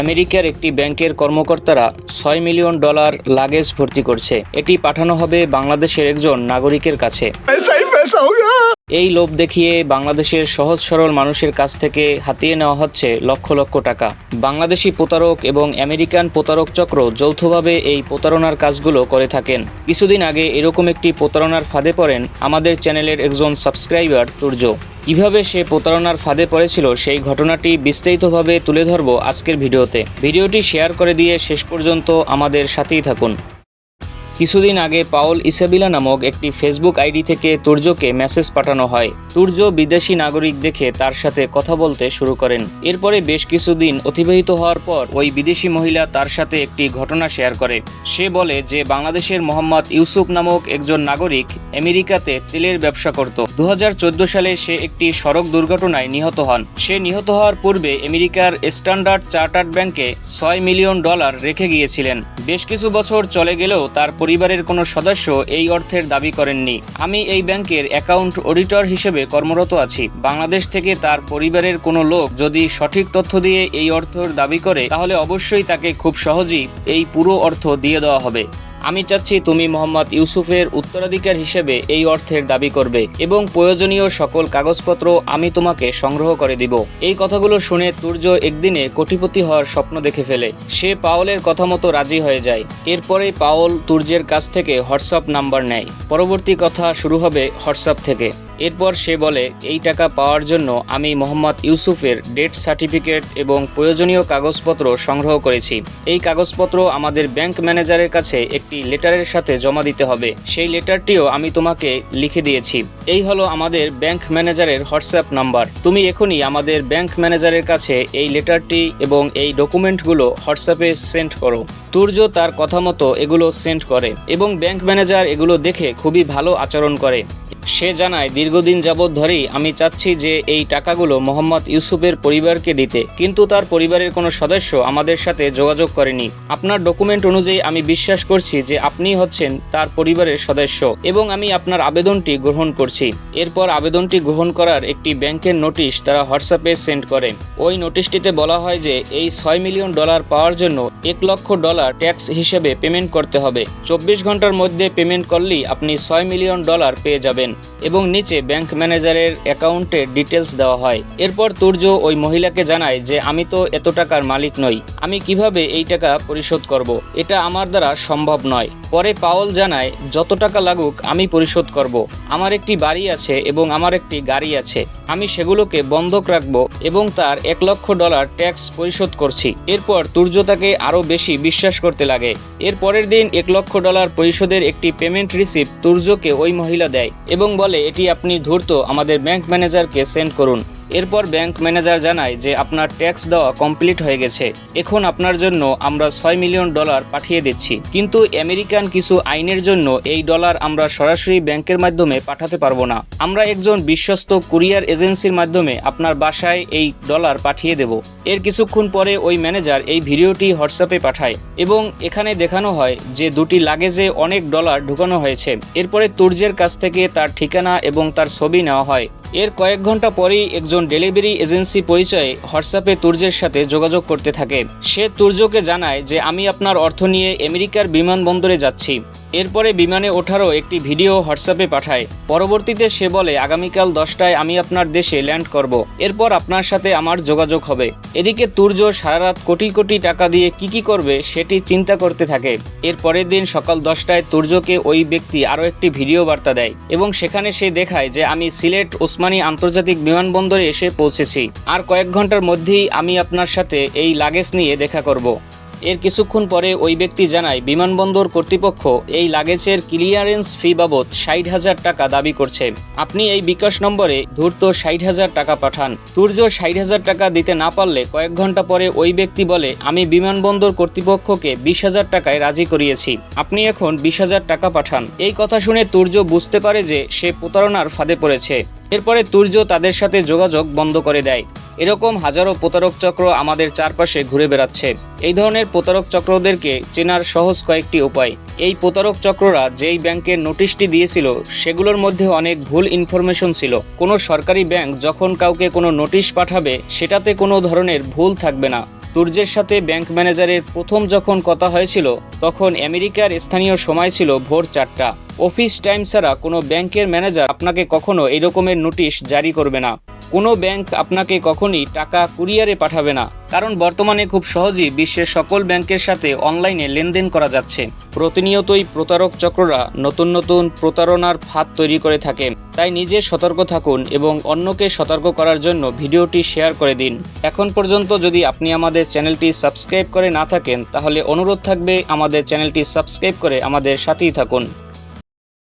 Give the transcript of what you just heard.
আমেরিকার একটি ব্যাংকের কর্মকর্তারা ছয় মিলিয়ন ডলার লাগেজ ভর্তি করছে। এটি পাঠানো হবে বাংলাদেশের একজন নাগরিকের কাছে। এই লোভ দেখিয়ে বাংলাদেশের সহজ সরল মানুষের কাছ থেকে হাতিয়ে নেওয়া হচ্ছে লক্ষ লক্ষ টাকা। বাংলাদেশি প্রতারক এবং আমেরিকান প্রতারক চক্র যৌথভাবে এই প্রতারণার কাজগুলো করে থাকেন। কিছুদিন আগে এরকম একটি প্রতারণার ফাঁদে পড়েন আমাদের চ্যানেলের একজন সাবস্ক্রাইবার তুর্য। কীভাবে সে প্রতারণার ফাঁদে পড়েছিল সেই ঘটনাটি বিস্তারিতভাবে তুলে ধরব আজকের ভিডিওতে। ভিডিওটি শেয়ার করে দিয়ে শেষ পর্যন্ত আমাদের সাথেই থাকুন। কিছুদিন আগে পাওল ইসাবিলা নামক একটি ফেসবুক আইডি থেকে তুর্যকে মেসেজ পাঠানো হয়। তুর্য বিদেশি নাগরিক দেখে তার সাথে কথা বলতে শুরু করেন। এরপরে বেশ কিছুদিন অতিবাহিত হওয়ার পর ওই বিদেশি মহিলা তার সাথে একটি ঘটনা শেয়ার করে। সে বলে যে, বাংলাদেশের মোহাম্মদ ইউসুফ নামক একজন নাগরিক আমেরিকাতে তেলের ব্যবসা করত। দু হাজার চোদ্দ সালে সে একটি সড়ক দুর্ঘটনায় নিহত হন। সে নিহত হওয়ার পূর্বে আমেরিকার স্ট্যান্ডার্ড চার্টার্ড ব্যাংকে ছয় মিলিয়ন ডলার রেখে গিয়েছিলেন। বেশ কিছু বছর চলে গেলেও তার পরিবারের কোনো সদস্য এই অর্থের দাবি করেননি। আমি এই ব্যাংকের অ্যাকাউন্ট অডিটর হিসেবে কর্মরত আছি। বাংলাদেশ থেকে তার পরিবারের কোনো লোক যদি সঠিক তথ্য দিয়ে এই অর্থের দাবি করে, তাহলে অবশ্যই তাকে খুব সহজেই এই পুরো অর্থ দিয়ে দেওয়া হবে। আমি চাচ্ছি তুমি মোহাম্মদ ইউসুফের উত্তরাধিকার হিসেবে এই অর্থের দাবি করবে এবং প্রয়োজনীয় সকল কাগজপত্র আমি তোমাকে সংগ্রহ করে দিব। এই কথাগুলো শুনে তুর্য একদিনে কোটিপতি হওয়ার স্বপ্ন দেখে ফেলে। সে পাওলের কথা মতো রাজি হয়ে যায়। এরপরে পাওল তুর্যের কাছ থেকে হোয়াটসঅ্যাপ নাম্বার নেয়। পরবর্তী কথা শুরু হবে হোয়াটসঅ্যাপ থেকে। এরপর সে বলে, এই টাকা পাওয়ার জন্য আমি মোহাম্মদ ইউসুফের ডেথ সার্টিফিকেট এবং প্রয়োজনীয় কাগজপত্র সংগ্রহ করেছি। এই কাগজপত্র আমাদের ব্যাংক ম্যানেজারের কাছে একটি লেটারের সাথে জমা দিতে হবে। সেই লেটারটিও আমি তোমাকে লিখে দিয়েছি। এই হলো আমাদের ব্যাংক ম্যানেজারের হোয়াটসঅ্যাপ নাম্বার। তুমি এখনই আমাদের ব্যাংক ম্যানেজারের কাছে এই লেটারটি এবং এই ডকুমেন্টগুলো হোয়াটসঅ্যাপে সেন্ড করো। তুর্য তার কথা মতো এগুলো সেন্ড করে এবং ব্যাংক ম্যানেজার এগুলো দেখে খুবই ভালো আচরণ করে। সে জানায়, দীর্ঘদিন যাবৎ ধরেই আমি চাচ্ছি যে এই টাকাগুলো মোহাম্মদ ইউসুফের পরিবারকে দিতে। কিন্তু তার পরিবারের কোনো সদস্য আমাদের সাথে যোগাযোগ করেনি। আপনার ডকুমেন্ট অনুযায়ী আমি বিশ্বাস করছি যে আপনি হচ্ছেন তার পরিবারের সদস্য এবং আমি আপনার আবেদনটি গ্রহণ করছি। এরপর আবেদনটি গ্রহণ করার একটি ব্যাংকের নোটিশ তারা হোয়াটসঅ্যাপে সেন্ড করে। ওই নোটিশটিতে বলা হয় যে এই ছয় মিলিয়ন ডলার পাওয়ার জন্য এক লক্ষ ডলার ট্যাক্স হিসেবে পেমেন্ট করতে হবে। চব্বিশ ঘণ্টার মধ্যে পেমেন্ট করলেই আপনি ছয় মিলিয়ন ডলার পেয়ে যাবেন। এবং নিচে ব্যাংক ম্যানেজারের অ্যাকাউন্টের ডিটেলস দেওয়া হয়। এরপর তুর্য ওই মহিলাকে জানায় যে, আমি তো এত টাকার মালিক নই। আমি কীভাবে এই টাকা পরিশোধ করব? এটা আমার দ্বারা সম্ভব নয়। পরে পাওল জানায়, যত টাকা লাগুক, আমি পরিশোধ করব। আমার একটি বাড়ি আছে এবং আমার একটি গাড়ি আছে। আমি সেগুলোকে বন্ধক রাখব এবং তার এক লক্ষ ডলার ট্যাক্স পরিশোধ করছি। এরপর তুর্য তাকে আরও বেশি বিশ্বাস করতে লাগে। এর পরের দিন এক লক্ষ ডলার পরিশোধের একটি পেমেন্ট রিসিপ্ট তুর্যকে ওই মহিলা দেয় এবং বলে এটি আপনি ধূর্ত আমাদের ব্যাংক ম্যানেজারকে সেন্ড করুন। এরপর ব্যাংক ম্যানেজার জানায় যে আপনার ট্যাক্স দেওয়া কমপ্লিট হয়ে গেছে। এখন আপনার জন্য আমরা ছয় মিলিয়ন ডলার পাঠিয়ে দিচ্ছি। কিন্তু আমেরিকান কিছু আইনের জন্য এই ডলার আমরা সরাসরি ব্যাংকের মাধ্যমে পাঠাতে পারব না। আমরা একজন বিশ্বস্ত কুরিয়ার এজেন্সির মাধ্যমে আপনার বাসায় এই ডলার পাঠিয়ে দেব। এর কিছুক্ষণ পরে ওই ম্যানেজার এই ভিডিওটি হোয়াটসঅ্যাপে পাঠায় এবং এখানে দেখানো হয় যে দুটি লাগেজে অনেক ডলার ঢুকানো হয়েছে। এরপরে তুর্যের কাছ থেকে তার ঠিকানা এবং তার ছবি নেওয়া হয়। এর কয়েক ঘণ্টা পরেই একজন ডেলিভারি এজেন্সি পরিচয়ে হোয়াটসঅ্যাপে তুর্যের সাথে যোগাযোগ করতে থাকে। সে তুর্যকে জানায় যে, আমি আপনার অর্থ নিয়ে আমেরিকার বিমানবন্দরে যাচ্ছি। এরপরে বিমানে ওঠারও একটি ভিডিও হোয়াটসঅ্যাপে পাঠায়। পরবর্তীতে সে বলে, আগামীকাল দশটায় আমি আপনার দেশে ল্যান্ড করব। এরপর আপনার সাথে আমার যোগাযোগ হবে। এদিকে তুর্য সারা রাত কোটি কোটি টাকা দিয়ে কি কি করবে সেটি চিন্তা করতে থাকে। এর পরের দিন সকাল দশটায় তুর্যকে ওই ব্যক্তি আরও একটি ভিডিও বার্তা দেয় এবং সেখানে সে দেখায় যে, আমি সিলেট ওসমানী আন্তর্জাতিক বিমানবন্দরে এসে পৌঁছেছি। আর কয়েক ঘণ্টার মধ্যেই আমি আপনার সাথে এই লাগেজ নিয়ে দেখা করব। এর কিছুক্ষণ পরে ওই ব্যক্তি জানায়, বিমানবন্দর কর্তৃপক্ষ এই লাগেজের ক্লিয়ারেন্স ফি বাবদ ষাট হাজার টাকা দাবি করছে। আপনি এই বিকাশ নম্বরে ধূর্ত ষাট হাজার টাকা পাঠান। তুর্য ষাট হাজার টাকা দিতে না পারলে কয়েক ঘণ্টা পরে ওই ব্যক্তি বলে, আমি বিমানবন্দর কর্তৃপক্ষকে বিশ হাজার টাকায় রাজি করিয়েছি। আপনি এখন বিশ হাজার টাকা পাঠান। এই কথা শুনে তুর্য বুঝতে পারে যে সে প্রতারণার ফাঁদে পড়েছে। এরপরে তুর্য তাদের সাথে যোগাযোগ বন্ধ করে দেয়। এরকম হাজারো প্রতারক চক্র আমাদের চারপাশে ঘুরে বেড়াচ্ছে। এই ধরনের প্রতারক চক্রদেরকে চেনার সহজ কয়েকটি উপায়। এই প্রতারক চক্ররা যেই ব্যাংকের নোটিশটি দিয়েছিল, সেগুলোর মধ্যে অনেক ভুল ইনফরমেশন ছিল। কোনো সরকারি ব্যাংক যখন কাউকে কোনো নোটিশ পাঠাবে, সেটাতে কোনো ধরনের ভুল থাকবে না। তুর্যের সাথে ব্যাংক ম্যানেজারের প্রথম যখন কথা হয়েছিল, তখন আমেরিকার স্থানীয় সময় ছিল ভোর চারটা। অফিস টাইম ছাড়া কোনো ব্যাংকের ম্যানেজার আপনাকে কখনো এই রকমের নোটিশ জারি করবে না। কোনো ব্যাংক আপনাকে কখনই টাকা কুরিয়ারে পাঠাবে না, কারণ বর্তমানে খুব সহজেই বিশ্বের সকল ব্যাংকের সাথে অনলাইনে লেনদেন করা যাচ্ছে। প্রতিনিয়তই প্রতারক চক্ররা নতুন নতুন প্রতারণার ফাঁদ তৈরি করে থাকে। তাই নিজে সতর্ক থাকুন এবং অন্যকে সতর্ক করার জন্য ভিডিওটি শেয়ার করে দিন। এখন পর্যন্ত যদি আপনি আমাদের চ্যানেলটি সাবস্ক্রাইব করে না থাকেন, তাহলে অনুরোধ থাকবে আমাদের চ্যানেলটি সাবস্ক্রাইব করে আমাদের সাথেই থাকুন।